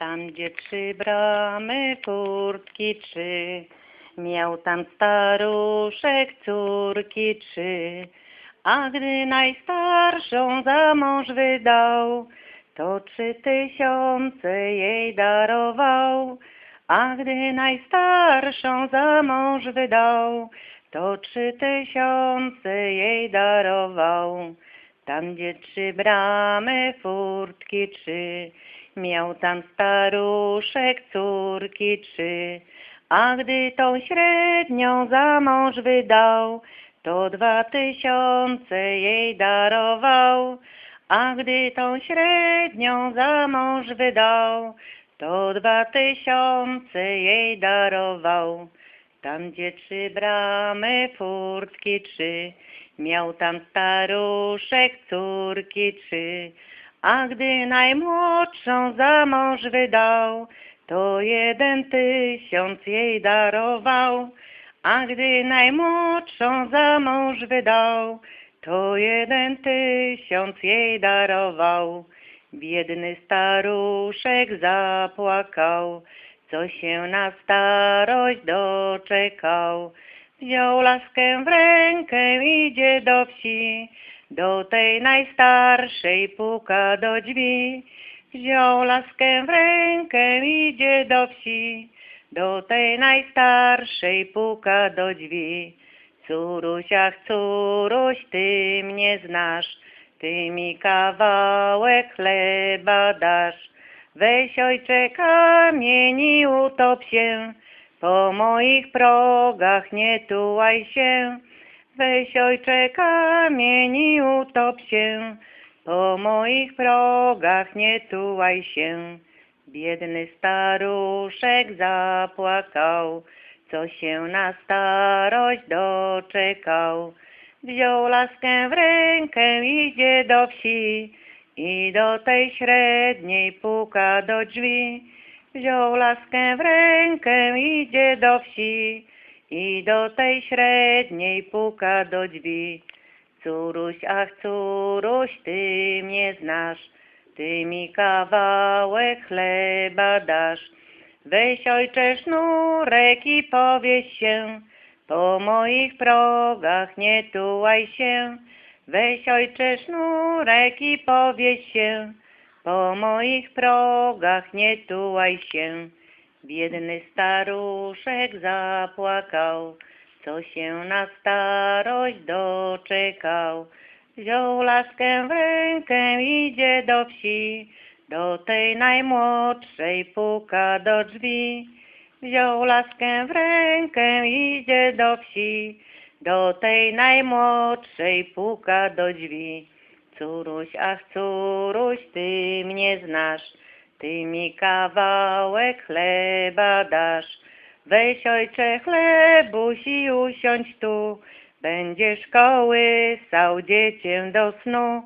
Tam, gdzie trzy bramy, furtki trzy, miał tam staruszek córki trzy. A gdy najstarszą za mąż wydał, to trzy tysiące jej darował. A gdy najstarszą za mąż wydał, to trzy tysiące jej darował. Tam, gdzie trzy bramy, furtki trzy, miał tam staruszek córki trzy. A gdy tą średnią za mąż wydał, to dwa tysiące jej darował. A gdy tą średnią za mąż wydał, to dwa tysiące jej darował. Tam, gdzie trzy bramy, furtki trzy, miał tam staruszek córki trzy. A gdy najmłodszą za mąż wydał, to jeden tysiąc jej darował. A gdy najmłodszą za mąż wydał, to jeden tysiąc jej darował. Biedny staruszek zapłakał, co się na starość doczekał. Wziął laskę w rękę, idzie do wsi, do tej najstarszej puka do drzwi. Wziął laskę w rękę, idzie do wsi, do tej najstarszej puka do drzwi. Córusiach, córuś, ty mnie znasz, ty mi kawałek chleba dasz. Weź ojcze kamień i utop się, po moich progach nie tułaj się. Weź ojcze kamień i utop się, po moich progach nie tułaj się. Biedny staruszek zapłakał, co się na starość doczekał. Wziął laskę w rękę, idzie do wsi i do tej średniej puka do drzwi. Wziął laskę w rękę, idzie do wsi i do tej średniej puka do drzwi. Córuś, ach córuś, ty mnie znasz, ty mi kawałek chleba dasz. Weź ojcze sznurek i powieś się, po moich progach nie tułaj się. Weź ojcze sznurek i powieś się, po moich progach nie tułaj się. Biedny staruszek zapłakał, co się na starość doczekał. Wziął laskę w rękę, idzie do wsi, do tej najmłodszej puka do drzwi. Wziął laskę w rękę, idzie do wsi, do tej najmłodszej puka do drzwi. Córuś, ach córuś, ty mnie znasz, ty mi kawałek chleba dasz. Weź ojcze chlebuś i usiądź tu, będziesz kołysał dziecię do snu.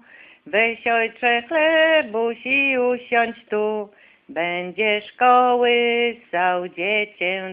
Weź ojcze chlebuś i usiądź tu, będziesz kołysał dziecię do